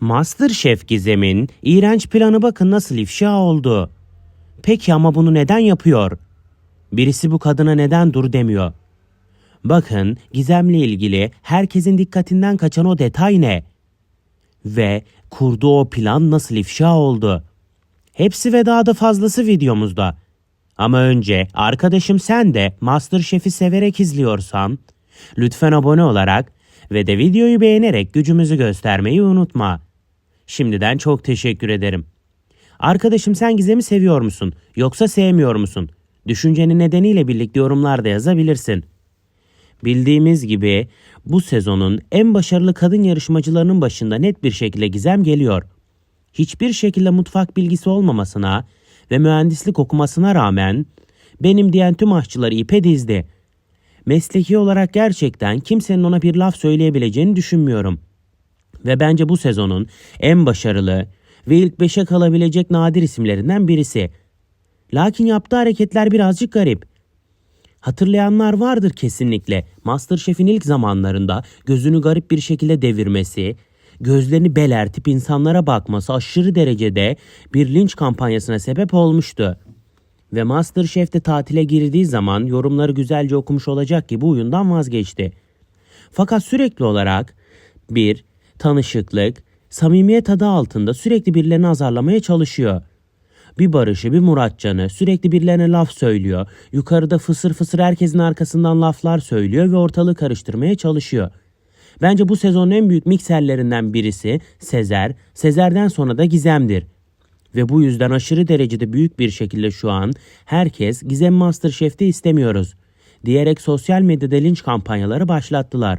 Masterchef Gizem'in iğrenç planı bakın nasıl ifşa oldu. Peki ama bunu neden yapıyor? Birisi bu kadına neden dur demiyor. Bakın Gizem'le ilgili herkesin dikkatinden kaçan o detay ne? Ve kurduğu o plan nasıl ifşa oldu? Hepsi ve daha da fazlası videomuzda. Ama önce arkadaşım sen de Masterchef'i severek izliyorsan lütfen abone olarak ve de videoyu beğenerek gücümüzü göstermeyi unutma. Şimdiden çok teşekkür ederim. Arkadaşım sen Gizem'i seviyor musun yoksa sevmiyor musun? Düşüncenin nedeniyle birlikte yorumlarda yazabilirsin. Bildiğimiz gibi bu sezonun en başarılı kadın yarışmacılarının başında net bir şekilde Gizem geliyor. Hiçbir şekilde mutfak bilgisi olmamasına ve mühendislik okumasına rağmen benim diyen tüm aşçıları ipe dizdi. Mesleki olarak gerçekten kimsenin ona bir laf söyleyebileceğini düşünmüyorum. Ve bence bu sezonun en başarılı ve ilk beşe kalabilecek nadir isimlerinden birisi. Lakin yaptığı hareketler birazcık garip. Hatırlayanlar vardır kesinlikle. Masterchef'in ilk zamanlarında gözünü garip bir şekilde devirmesi, gözlerini belertip insanlara bakması aşırı derecede bir linç kampanyasına sebep olmuştu. Ve Masterchef'te tatile girdiği zaman yorumları güzelce okumuş olacak ki bu oyundan vazgeçti. Fakat sürekli olarak bir tanışıklık, samimiyet adı altında sürekli birilerini azarlamaya çalışıyor. Bir Barış'ı bir Muratcan'ı sürekli birilerine laf söylüyor. Yukarıda fısır fısır herkesin arkasından laflar söylüyor ve ortalığı karıştırmaya çalışıyor. Bence bu sezonun en büyük mikserlerinden birisi Sezer, Sezer'den sonra da Gizem'dir. Ve bu yüzden aşırı derecede büyük bir şekilde şu an herkes Gizem Masterchef'te istemiyoruz diyerek sosyal medyada linç kampanyaları başlattılar.